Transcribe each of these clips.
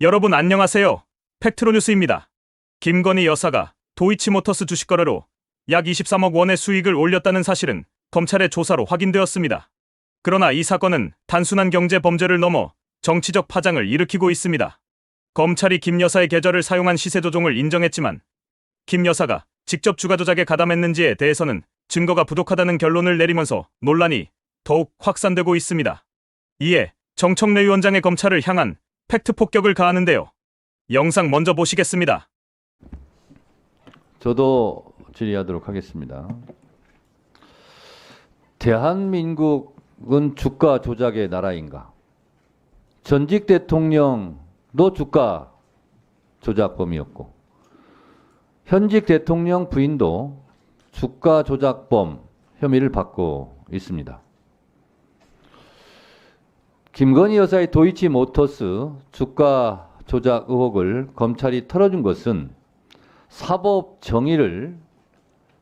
여러분 안녕하세요. 팩트로뉴스입니다. 김건희 여사가 도이치모터스 주식 거래로 약 23억 원의 수익을 올렸다는 사실은 검찰의 조사로 확인되었습니다. 그러나 이 사건은 단순한 경제 범죄를 넘어 정치적 파장을 일으키고 있습니다. 검찰이 김 여사의 계좌를 사용한 시세 조종을 인정했지만 김 여사가 직접 주가 조작에 가담했는지에 대해서는 증거가 부족하다는 결론을 내리면서 논란이 더욱 확산되고 있습니다. 이에 정청래 위원장의 검찰을 향한 팩트 폭격을 가하는데요. 영상 먼저 보시겠습니다. 저도 질의하도록 하겠습니다. 대한민국은 주가 조작의 나라인가? 전직 대통령도 주가 조작범이었고, 현직 대통령 부인도 주가 조작범 혐의를 받고 있습니다. 김건희 여사의 도이치 모터스 주가 조작 의혹을 검찰이 털어준 것은 사법 정의를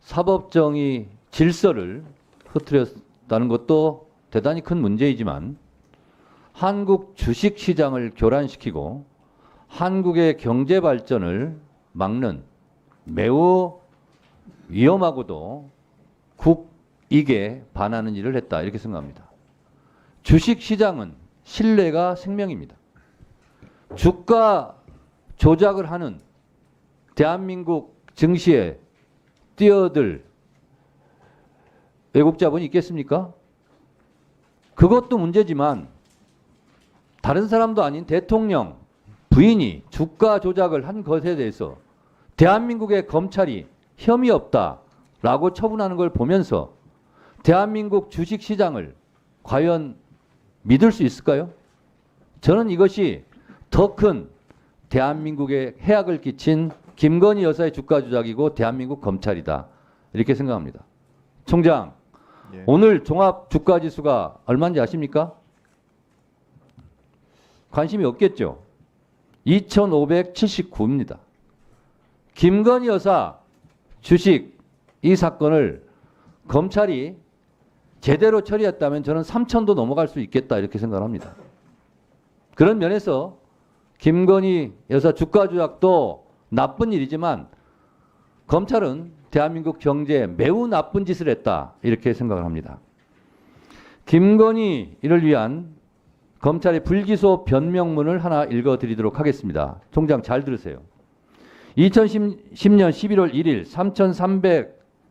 사법 정의 질서를 흐트렸다는 것도 대단히 큰 문제이지만 한국 주식 시장을 교란시키고 한국의 경제 발전을 막는 매우 위험하고도 국익에 반하는 일을 했다 이렇게 생각합니다. 주식 시장은 신뢰가 생명입니다. 주가 조작을 하는 대한민국 증시에 뛰어들 외국 자본이 있겠습니까? 그것도 문제지만 다른 사람도 아닌 대통령 부인이 주가 조작을 한 것에 대해서 대한민국의 검찰이 혐의 없다라고 처분하는 걸 보면서 대한민국 주식 시장을 과연 믿을 수 있을까요? 저는 이것이 더 큰 대한민국에 해악을 끼친 김건희 여사의 주가 조작이고 대한민국 검찰이다. 이렇게 생각합니다. 총장, 예. 오늘 종합 주가 지수가 얼마인지 아십니까? 관심이 없겠죠. 2,579입니다. 김건희 여사 주식 이 사건을 검찰이 제대로 처리했다면 저는 3천도 넘어갈 수 있겠다 이렇게 생각합니다. 그런 면에서 김건희 여사 주가 조작도 나쁜 일이지만 검찰은 대한민국 경제에 매우 나쁜 짓을 했다 이렇게 생각을 합니다. 김건희를 위한 검찰의 불기소 변명문을 하나 읽어드리도록 하겠습니다. 총장 잘 들으세요. 2010년 11월 1일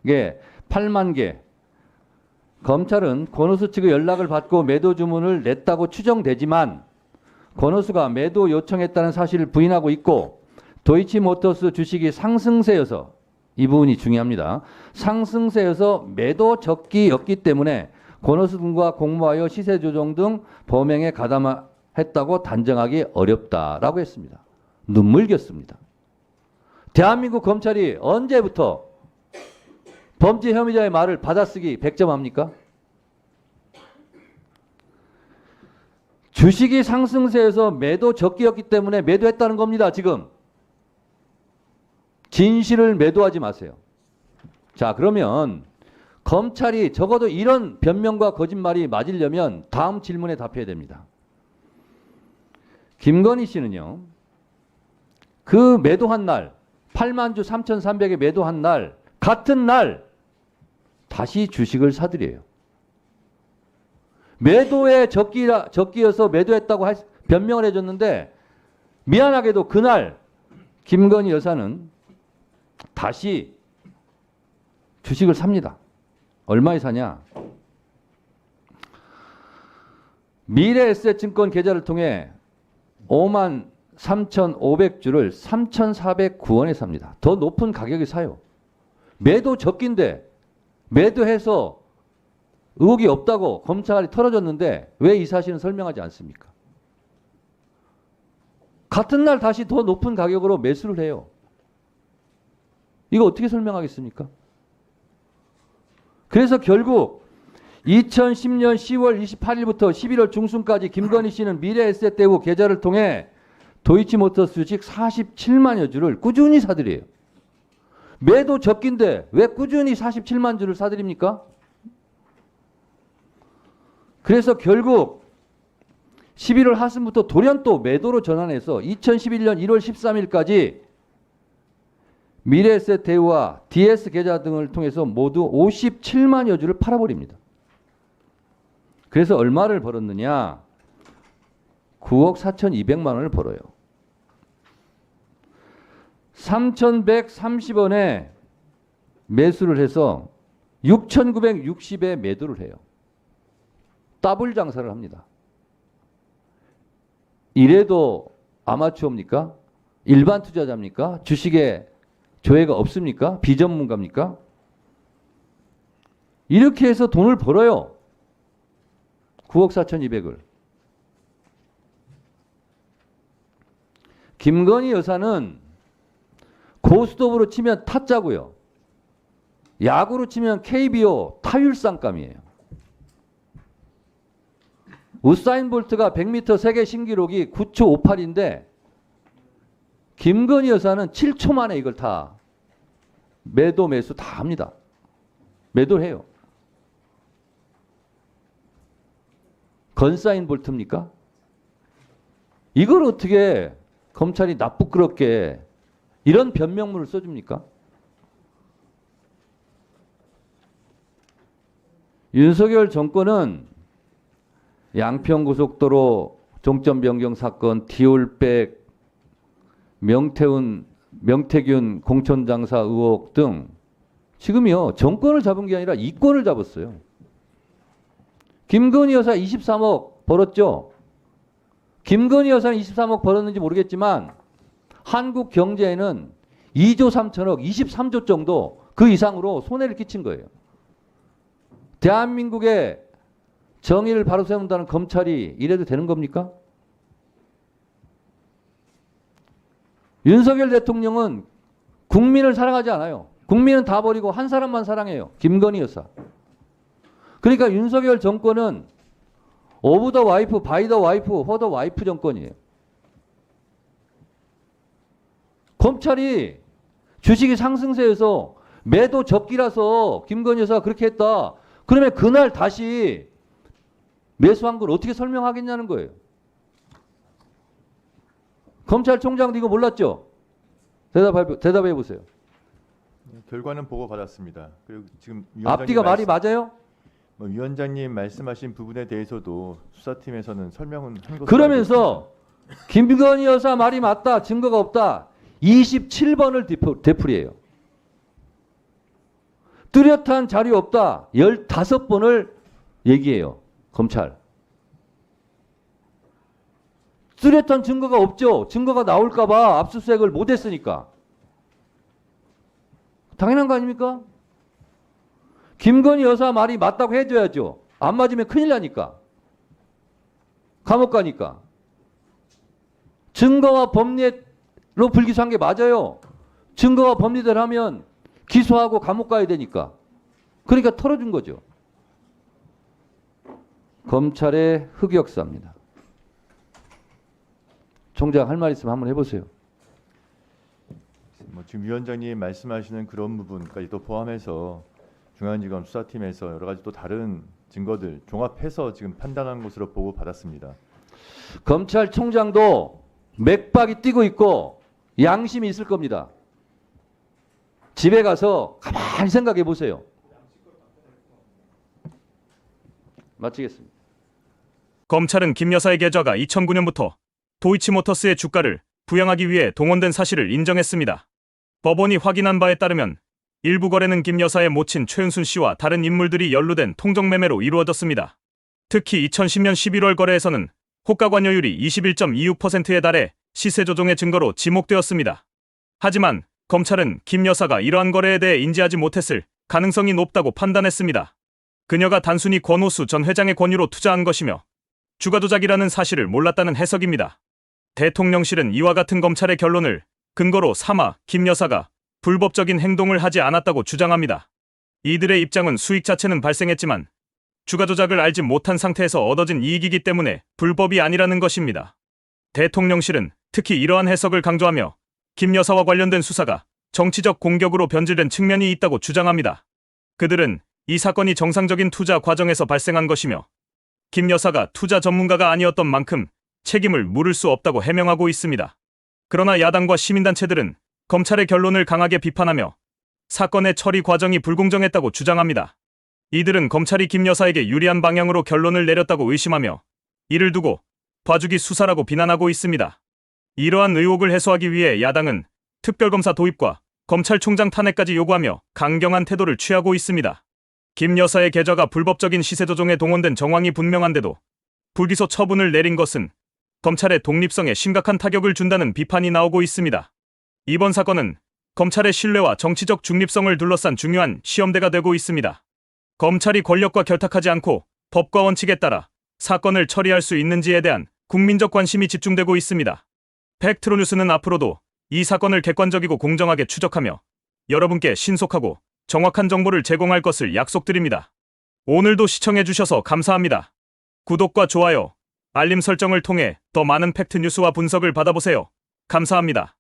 3,300개 8만 개 검찰은 권오수 측의 연락을 받고 매도 주문을 냈다고 추정되지만 권오수가 매도 요청했다는 사실을 부인하고 있고 도이치모터스 주식이 상승세여서 이 부분이 중요합니다. 상승세여서 매도 적기였기 때문에 권오수 등과 공모하여 시세 조정 등 범행에 가담했다고 단정하기 어렵다라고 했습니다. 눈물겼습니다. 대한민국 검찰이 언제부터 범죄 혐의자의 말을 받아쓰기 100점 합니까? 주식이 상승세에서 매도 적기였기 때문에 매도했다는 겁니다, 지금. 진실을 매도하지 마세요. 자, 그러면 검찰이 적어도 이런 변명과 거짓말이 맞으려면 다음 질문에 답해야 됩니다. 김건희 씨는요, 그 매도한 날, 8만 주 3,300에 매도한 날, 같은 날, 다시 주식을 사들여요. 매도에 적기라, 적기여서 매도했다고 할- 변명을 해줬는데 미안하게도 그날 김건희 여사는 다시 주식을 삽니다. 얼마에 사냐? 미래에셋증권 계좌를 통해 5만 3,500주를 3,409원에 삽니다. 더 높은 가격에 사요. 매도 적기인데 매도해서 의혹이 없다고 검찰이 털어줬는데 왜 이 사실은 설명하지 않습니까? 같은 날 다시 더 높은 가격으로 매수를 해요. 이거 어떻게 설명하겠습니까? 그래서 결국 2010년 10월 28일부터 11월 중순까지 김건희 씨는 미래에셋 대우 계좌를 통해 도이치모터스 주식 47만여 주를 꾸준히 사들여요. 매도 적긴데 왜 꾸준히 47만 주를 사드립니까? 그래서 결국 11월 하순부터 돌연 또 매도로 전환해서 2011년 1월 13일까지 미래에셋 대우와 DS 계좌 등을 통해서 모두 57만여 주를 팔아버립니다. 그래서 얼마를 벌었느냐? 9억 4,200만 원을 벌어요. 3,130원에 매수를 해서 6,960에 매도를 해요. 더블 장사를 합니다. 이래도 아마추어입니까? 일반 투자자입니까? 주식에 조회가 없습니까? 비전문가입니까? 이렇게 해서 돈을 벌어요. 9억 4,200을. 김건희 여사는 고스톱으로 치면 타짜고요. 야구로 치면 KBO 타율 상감이에요. 우사인 볼트가 100m 세계 신기록이 9초 58인데 김건희 여사는 7초 만에 이걸 다 매도 매수 다 합니다. 매도를 해요. 건사인 볼트입니까? 이걸 어떻게 검찰이 나쁘끄럽게 이런 변명문을 써줍니까? 윤석열 정권은 양평고속도로 종점 변경 사건, 디올백, 명태훈, 명태균 공천장사 의혹 등 지금요 정권을 잡은 게 아니라 이권을 잡았어요. 김건희 여사 23억 벌었죠. 김건희 여사는 23억 벌었는지 모르겠지만 한국 경제에는 2조 3천억, 23조 정도 그 이상으로 손해를 끼친 거예요. 대한민국의 정의를 바로 세운다는 검찰이 이래도 되는 겁니까? 윤석열 대통령은 국민을 사랑하지 않아요. 국민은 다 버리고 한 사람만 사랑해요. 김건희 여사. 그러니까 윤석열 정권은 오브 더 와이프, 바이 더 와이프, 허 더 와이프 정권이에요. 검찰이 주식이 상승세에서 매도 적기라서 김건희 여사가 그렇게 했다. 그러면 그날 다시 매수한 걸 어떻게 설명하겠냐는 거예요. 검찰총장도 이거 몰랐죠? 대답해, 대답해 보세요. 결과는 보고 받았습니다. 그리고 지금 앞뒤가 말이 말씀- 맞아요? 뭐 위원장님 말씀하신 부분에 대해서도 수사팀에서는 설명은 한 그러면서 김건희 여사 말이 맞다. 증거가 없다. 27번을 되풀이해요. 뚜렷한 자료 없다. 15번을 얘기해요. 검찰. 뚜렷한 증거가 없죠. 증거가 나올까봐 압수수색을 못했으니까. 당연한 거 아닙니까? 김건희 여사 말이 맞다고 해줘야죠. 안 맞으면 큰일 나니까. 감옥 가니까. 증거와 법리 로 불기소한 게 맞아요. 증거와 법리대로 하면 기소하고 감옥 가야 되니까. 그러니까 털어준 거죠. 검찰의 흑역사입니다. 총장 할 말 있으면 한번 해보세요. 뭐 지금 위원장님 말씀하시는 그런 부분까지도 포함해서 중앙지검 수사팀에서 여러 가지 또 다른 증거들 종합해서 지금 판단한 것으로 보고 받았습니다. 검찰총장도 맥박이 뛰고 있고 양심이 있을 겁니다. 집에 가서 가만히 생각해 보세요. 마치겠습니다. 검찰은 김 여사의 계좌가 2009년부터 도이치모터스의 주가를 부양하기 위해 동원된 사실을 인정했습니다. 법원이 확인한 바에 따르면 일부 거래는 김 여사의 모친 최은순 씨와 다른 인물들이 연루된 통정매매로 이루어졌습니다. 특히 2010년 11월 거래에서는 호가 관여율이 21.26%에 달해 시세 조종의 증거로 지목되었습니다. 하지만 검찰은 김 여사가 이러한 거래에 대해 인지하지 못했을 가능성이 높다고 판단했습니다. 그녀가 단순히 권오수 전 회장의 권유로 투자한 것이며 주가 조작이라는 사실을 몰랐다는 해석입니다. 대통령실은 이와 같은 검찰의 결론을 근거로 삼아 김 여사가 불법적인 행동을 하지 않았다고 주장합니다. 이들의 입장은 수익 자체는 발생했지만 주가 조작을 알지 못한 상태에서 얻어진 이익이기 때문에 불법이 아니라는 것입니다. 대통령실은 특히 이러한 해석을 강조하며 김 여사와 관련된 수사가 정치적 공격으로 변질된 측면이 있다고 주장합니다. 그들은 이 사건이 정상적인 투자 과정에서 발생한 것이며 김 여사가 투자 전문가가 아니었던 만큼 책임을 물을 수 없다고 해명하고 있습니다. 그러나 야당과 시민단체들은 검찰의 결론을 강하게 비판하며 사건의 처리 과정이 불공정했다고 주장합니다. 이들은 검찰이 김 여사에게 유리한 방향으로 결론을 내렸다고 의심하며 이를 두고 봐주기 수사라고 비난하고 있습니다. 이러한 의혹을 해소하기 위해 야당은 특별검사 도입과 검찰총장 탄핵까지 요구하며 강경한 태도를 취하고 있습니다. 김 여사의 계좌가 불법적인 시세 조종에 동원된 정황이 분명한데도 불기소 처분을 내린 것은 검찰의 독립성에 심각한 타격을 준다는 비판이 나오고 있습니다. 이번 사건은 검찰의 신뢰와 정치적 중립성을 둘러싼 중요한 시험대가 되고 있습니다. 검찰이 권력과 결탁하지 않고 법과 원칙에 따라 사건을 처리할 수 있는지에 대한 국민적 관심이 집중되고 있습니다. 팩트로 뉴스는 앞으로도 이 사건을 객관적이고 공정하게 추적하며 여러분께 신속하고 정확한 정보를 제공할 것을 약속드립니다. 오늘도 시청해주셔서 감사합니다. 구독과 좋아요, 알림 설정을 통해 더 많은 팩트 뉴스와 분석을 받아보세요. 감사합니다.